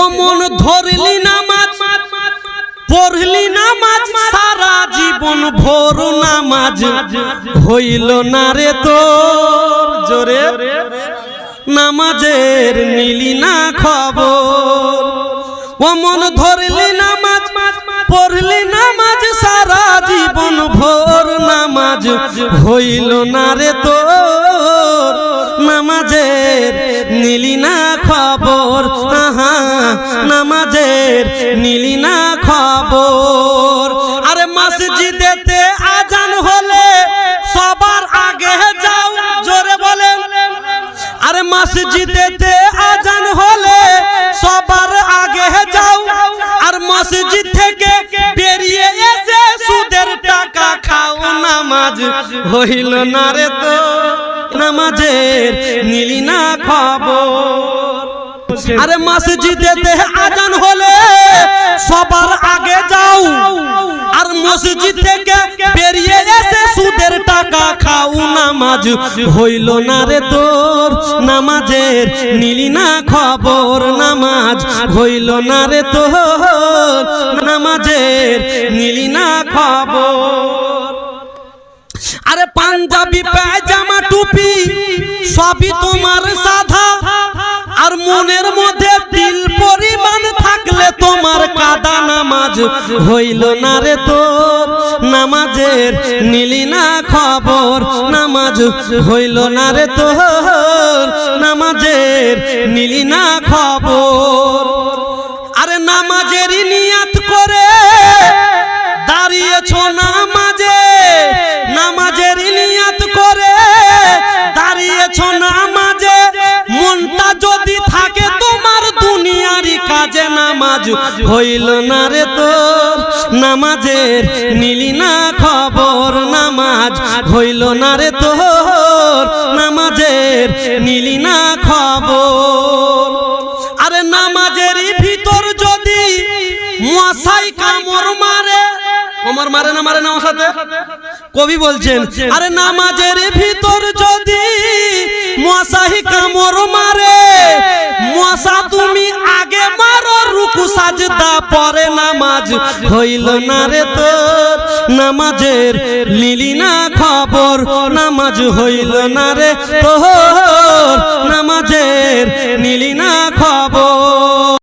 ও মন ধরলি নামাজ পড়লি নামাজ সারা জীবন ভোর নামাজ। হইল না রে তোর জোরে নামাজের নিলি না খবর। ও মন ধরলি নামাজ পড়লি নামাজ সারা জীবন ভোর নামাজ। হইল না রে তোর নামাজের নিলি না খবর। আরে মসজিদেতে আজান হলে সবার আগে যাও, জোরে বলেন। আরে মসজিদেতে আজান হলে সবার আগে যাও। আর মসজিদ থেকে বেরিয়ে এসে সুদের টাকা খাও, নামাজ হইল না রে তো। নামাজের নিলি না খবর। আরে মসজিদেতে আজান হলে সবার আগে যাও। আর মসজিদ থেকে বেরিয়ে এসে সুদের টাকা খাও নামাজ হইল না রে তোর। নামাজের নিলি না খবর নামাজ হইল না রে তোর। নামাজের নিলি না খবর। আরে পাঞ্জাবি পায়জামা টুপি সবই তোমার সাধা। নামাজ হইল না রে তোর নামাজের নিলি না খবর। নামাজ হইল না রে তোর নামাজের নিলি না খবর। নামাজ হইল না রে তোর নামাজের নিলি না খবর নামাজ হইল না রে তোর নামাজের নিলি না খবর। আরে নামাজেরই ভিতর যদি মশাই কামড় মারে। কোমর মারে না মারে না মশাতে কবি বলছেন, আরে নামাজের ভিতর রুকু সাজদা পরে নামাজ হইল না রে তোর। নামাজের লিলি না খবর নামাজ হইল না রে তোর। নামাজের নিলি না খবর